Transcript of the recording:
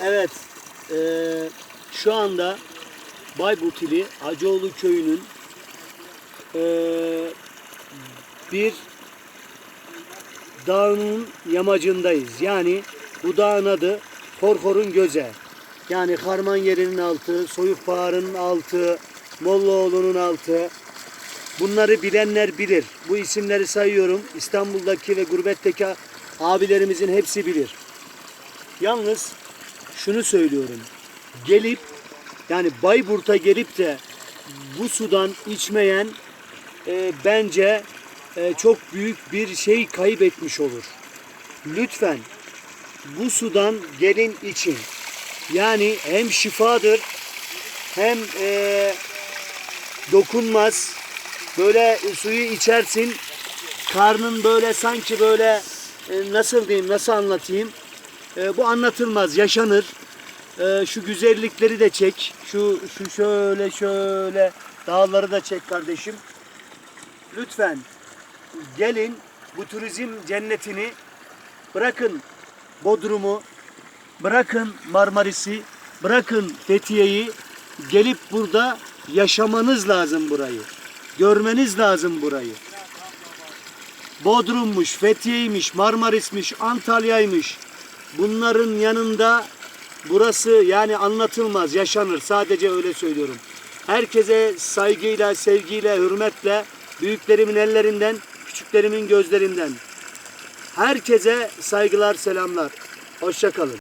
Evet, eee, şu anda Bayburt ili Hacıoğlu köyünün eee, bir dağının yamacındayız. Yani bu dağın adı Korkor'un Göze. Yani Harman yerinin altı, Soyuk Bağır'ın altı, Mollaoğlu'nun altı. Bunları bilenler bilir. Bu isimleri sayıyorum. İstanbul'daki ve gurbetteki abilerimizin hepsi bilir. Yalnız şunu söylüyorum. Gelip yani Bayburt'a gelip de bu sudan içmeyen e, bence e, çok büyük bir şey kaybetmiş olur. Lütfen bu sudan gelin için. Yani hem şifadır hem e, dokunmaz. Böyle suyu içersin karnın böyle sanki böyle e, nasıl diyeyim nasıl anlatayım E, bu anlatılmaz yaşanır. E, şu güzellikleri de çek. Şu şu şöyle şöyle dağları da çek kardeşim. Lütfen gelin bu turizm cennetini bırakın Bodrum'u bırakın Marmaris'i bırakın Fethiye'yi. Gelip burada yaşamanız lazım burayı. Görmeniz lazım burayı. Bodrum'muş, Fethiye'ymiş, Marmaris'miş, Antalya'ymış. Bunların yanında burası yani anlatılmaz, yaşanır. Sadece öyle söylüyorum. Herkese saygıyla, sevgiyle, hürmetle, büyüklerimin ellerinden, küçüklerimin gözlerinden. Herkese saygılar, selamlar. Hoşça kalın.